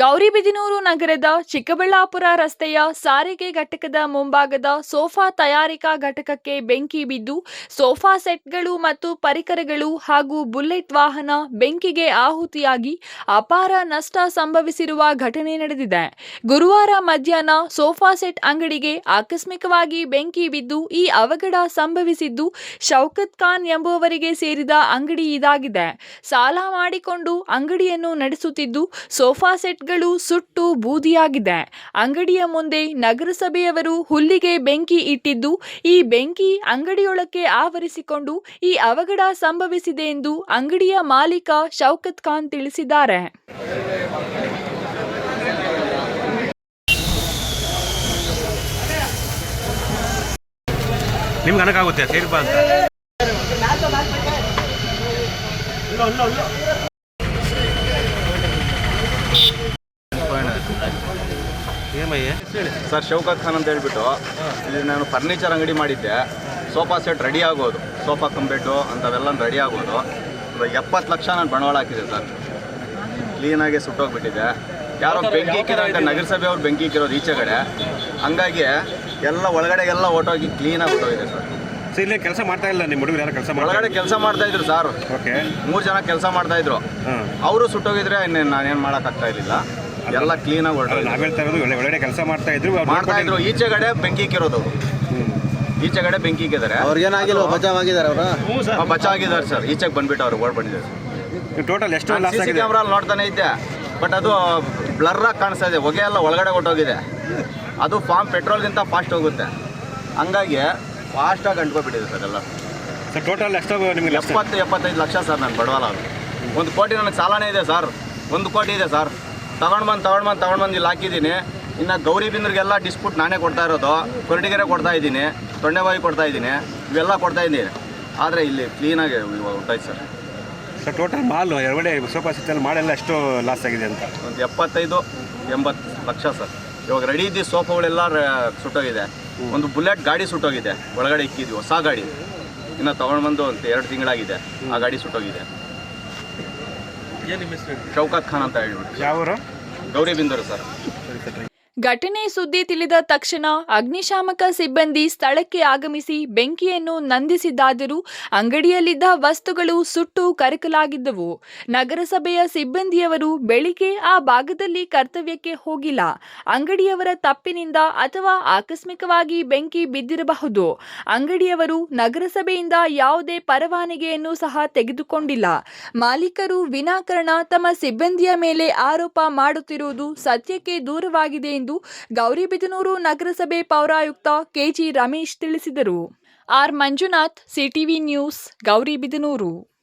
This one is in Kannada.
ಗೌರಿಬಿದನೂರು ನಗರದ ಚಿಕ್ಕಬಳ್ಳಾಪುರ ರಸ್ತೆಯ ಸಾರಿಗೆ ಘಟಕದ ಮುಂಭಾಗದ ಸೋಫಾ ತಯಾರಿಕಾ ಘಟಕಕ್ಕೆ ಬೆಂಕಿ ಬಿದ್ದು ಸೋಫಾ ಸೆಟ್ಗಳು ಮತ್ತು ಪರಿಕರಗಳು ಹಾಗೂ ಬುಲೆಟ್ ವಾಹನ ಬೆಂಕಿಗೆ ಆಹುತಿಯಾಗಿ ಅಪಾರ ನಷ್ಟ ಸಂಭವಿಸಿರುವ ಘಟನೆ ನಡೆದಿದೆ. ಗುರುವಾರ ಮಧ್ಯಾಹ್ನ ಸೋಫಾ ಸೆಟ್ ಅಂಗಡಿಗೆ ಆಕಸ್ಮಿಕವಾಗಿ ಬೆಂಕಿ ಬಿದ್ದು ಈ ಅವಘಡ ಸಂಭವಿಸಿದ್ದು ಶೌಕತ್ ಖಾನ್ ಎಂಬುವವರಿಗೆ ಸೇರಿದ ಅಂಗಡಿ ಇದಾಗಿದೆ. ಸಾಲ ಮಾಡಿಕೊಂಡು ಅಂಗಡಿಯನ್ನು ನಡೆಸುತ್ತಿದ್ದು ಸೋಫಾ ಸೆಟ್ಗಳು ಸುಟ್ಟು ಬೂದಿಯಾಗಿದೆ. ಅಂಗಡಿಯ ಮುಂದೆ ನಗರಸಭೆಯವರು ಹುಲ್ಲಿಗೆ ಬೆಂಕಿ ಇಟ್ಟಿದ್ದು ಈ ಬೆಂಕಿ ಅಂಗಡಿಯೊಳಕ್ಕೆ ಆವರಿಸಿಕೊಂಡು ಈ ಅವಘಡ ಸಂಭವಿಸಿದೆ ಎಂದು ಅಂಗಡಿಯ ಮಾಲೀಕ ಶೌಕತ್ ಖಾನ್ ತಿಳಿಸಿದ್ದಾರೆ. ನಿಮ್ಗೆ ಅನಕಾಗುತ್ತೆ ಸೇರಿ ಬಾ ಅಂತ. ಏಮಯ್ಯ ಸರ್ ಶೌಕತ್ ಖಾನ್ ಅಂತ ಹೇಳ್ಬಿಟ್ಟು ಇಲ್ಲಿ ನಾನು ಫರ್ನಿಚರ್ ಅಂಗಡಿ ಮಾಡಿದ್ದೆ. ಸೋಫಾ ಸೆಟ್ ರೆಡಿ ಆಗೋದು. ಸೋಫಾ ಕಂಬೆಟ್ಟು ಅಂಥವೆಲ್ಲ ರೆಡಿ ಆಗೋದು. ಎಪ್ಪತ್ತು ಲಕ್ಷ ನಾನು ಬಂಡವಾಳ ಹಾಕಿದೆ ಸರ್. ಕ್ಲೀನಾಗಿ ಸುಟ್ಟೋಗ್ಬಿಟ್ಟಿದೆ. ಯಾರೋ ಬೆಂಕಿ ಇಕ್ಕಿದಂತೆ ನಗರಸಭೆ ಅವ್ರು ಬೆಂಕಿ ಇಕ್ಕಿರೋದು ಈಚೆ ಕಡೆ. ಹಂಗಾಗಿ ಎಲ್ಲ ಒಳಗಡೆ ಎಲ್ಲ ಓಟೋಗಿ ಕ್ಲೀನಾಗಿ ಹೊಟ್ಟೋಗಿದೆ ಸರ್. ಇಲ್ಲೇ ಕೆಲಸ ಮಾಡ್ತಾ ಇಲ್ಲ ನಿಮ್ಮ ಹುಡುಗರು ಯಾರು ಕೆಲಸ ಒಳಗಡೆ ಕೆಲಸ ಮಾಡ್ತಾ ಇದ್ರು ಸರ್. ಓಕೆ ಮೂರು ಜನ ಕೆಲಸ ಮಾಡ್ತಾ ಇದ್ರು. ಅವರು ಸುಟ್ಟೋಗಿದ್ರೆ ಇನ್ನೇನು ನಾನೇನು ಮಾಡೋಕ್ಕಾಗ್ತಾ ಇರಲಿಲ್ಲ. ಎಲ್ಲ ಕ್ಲೀನಾಗಿ ಆಗಿ ಹೊರಟೋಗಿದೆ. ನಾವು ಹೇಳ್ತಾ ಇರೋದು ಒಳ್ಳೆ ಕೆಲಸ ಮಾಡ್ತಾ ಇದ್ರು ಅವ್ರು ಮಾಡ್ತಾ ಇದ್ರು. ಈಚೆ ಕಡೆ ಬೆಂಕಿ ಇಕ್ಕಿರೋದು ಈಚೆಗಡೆ ಹ್ಮ್. ಈಚೆ ಕಡೆ ಬೆಂಕಿ ಇಕ್ಕಿದ್ದಾರೆ ಅವ್ರಿಗೇನಾಗಿಲ್ಲ ಬಚಾವ್ ಆಗಿದ್ದಾರೆ ಅವರು ಆಗಿದ್ದಾರೆ ಸರ್. ಈಚೆಗೆ ಬಂದ್ಬಿಟ್ಟು ಅವ್ರು ಓಡ್ ಬಂದಿದ್ದಾರೆ ಟೋಟಲ್ ಎಷ್ಟು ಲಾಸ್ ಆಗಿದೆ? ಕ್ಯಾಮ್ರಾ ನೋಡ್ತಾನೆ ಇದ್ದೆ. ಬಟ್ ಅದು ಬ್ಲರ್ ಆಗಿ ಕಾಣಿಸ್ತಾ ಇದೆ. ಹೊಗೆ ಎಲ್ಲ ಒಳಗಡೆ ಹೊಟ್ಟೋಗಿದೆ ಅದು ಫಾರ್ಮ್ ಪೆಟ್ರೋಲ್ಗಿಂತ ಫಾಸ್ಟ್ ಹೋಗುತ್ತೆ. ಹಂಗಾಗಿ ಫಾಸ್ಟಾಗಿ ಅಂಟ್ಕೊಬಿಟ್ಟಿದೆ ಸರ್ ಎಲ್ಲ. ಸರ್ ಟೋಟಲ್ ಎಷ್ಟು ನಿಮಗೆ ಎಪ್ಪತ್ತು ಎಪ್ಪತ್ತೈದು ಲಕ್ಷ ಸರ್ ನಾನು ಬಡವಲ್ಲ ಅದು. ಒಂದು ಕೋಟಿ ನನಗೆ ಸಾಲನೇ ಇದೆ ಸರ್. ಒಂದು ಕೋಟಿ ಇದೆ ಸರ್. ತಗೊಂಡು ಬಂದು ತಗೊಂಡು ಬಂದು ತಗೊಂಡು ಬಂದು ಇಲ್ಲಿ ಹಾಕಿದ್ದೀನಿ. ಇನ್ನು ಗೌರಿ ಬಿಂದ್ರಿಗೆಲ್ಲ ಡಿಸ್ಪ್ಯೂಟ್ ನಾನೇ ಕೊಡ್ತಾ ಇರೋದು. ಕೊರಟಿಗೆರೆ ಕೊಡ್ತಾ ಇದ್ದೀನಿ. ತೊಂಡೆಬಾಯಿ ಕೊಡ್ತಾ ಇದ್ದೀನಿ. ಇವೆಲ್ಲ ಕೊಡ್ತಾ ಇದ್ದೀನಿ. ಆದರೆ ಇಲ್ಲಿ ಕ್ಲೀನಾಗಿ ಹೊಟ್ಟೈತೆ ಸರ್. ಸರ್ ಟೋಟಲ್ ಮಾಲ್ ಎರಡೇ ಸೋಫಾ ಸೆಟ್ಟಲ್ಲಿ ಮಾಡೆಲ್ಲ ಎಷ್ಟು ಲಾಸ್ ಆಗಿದೆ ಅಂತ. ಒಂದು ಎಪ್ಪತ್ತೈದು ಎಂಬತ್ತು ಲಕ್ಷ ಸರ್. ಇವಾಗ ರೆಡಿ ಇದ್ದ ಸೋಫಾಗಳೆಲ್ಲ ರ- ಸುಟ್ಟೋಗಿದೆ. ಒಂದು ಬುಲೆಟ್ ಗಾಡಿ ಸುಟ್ಟೋಗಿದೆ. ಒಳಗಡೆ ಇಕ್ಕಿದ್ವಿ ಹೊಸ ಗಾಡಿ. ಇನ್ನು ತೊಗೊಂಡು ಬಂದು ಒಂದು ಎರಡು ತಿಂಗಳಾಗಿದೆ. ಆ ಗಾಡಿ ಸುಟ್ಟೋಗಿದೆ. ಶೌಕತ್ ಖಾನ್ ಅಂತ ಹೇಳ್ಬಿಟ್ಟು ಯಾವ ಗೌರಿ ಸರಿ ಸರ್. ಘಟನೆ ಸುದ್ದಿ ತಿಳಿದ ತಕ್ಷಣ ಅಗ್ನಿಶಾಮಕ ಸಿಬ್ಬಂದಿ ಸ್ಥಳಕ್ಕೆ ಆಗಮಿಸಿ ಬೆಂಕಿಯನ್ನು ನಂದಿಸಿದ್ದಾದರೂ ಅಂಗಡಿಯಲ್ಲಿದ್ದ ವಸ್ತುಗಳು ಸುಟ್ಟು ಕರಕಲಾಗಿದ್ದವು. ನಗರಸಭೆಯ ಸಿಬ್ಬಂದಿಯವರು ಬೆಳಿಗ್ಗೆ ಆ ಭಾಗದಲ್ಲಿ ಕರ್ತವ್ಯಕ್ಕೆ ಹೋಗಿಲ್ಲ. ಅಂಗಡಿಯವರ ತಪ್ಪಿನಿಂದ ಅಥವಾ ಆಕಸ್ಮಿಕವಾಗಿ ಬೆಂಕಿ ಬಿದ್ದಿರಬಹುದು. ಅಂಗಡಿಯವರು ನಗರಸಭೆಯಿಂದ ಯಾವುದೇ ಪರವಾನಗಿಯನ್ನು ಸಹ ತೆಗೆದುಕೊಂಡಿಲ್ಲ. ಮಾಲೀಕರು ವಿನಾಕಾರಣ ತಮ್ಮ ಸಿಬ್ಬಂದಿಯ ಮೇಲೆ ಆರೋಪ ಮಾಡುತ್ತಿರುವುದು ಸತ್ಯಕ್ಕೆ ದೂರವಾಗಿದೆ ಎಂದು ಗೌರಿಬಿದನೂರು ನಗರಸಭೆ ಪೌರಾಯುಕ್ತ ಕೆಜಿ ರಮೇಶ್ ತಿಳಿಸಿದರು. R Manjunath CTV news Gauribidanur.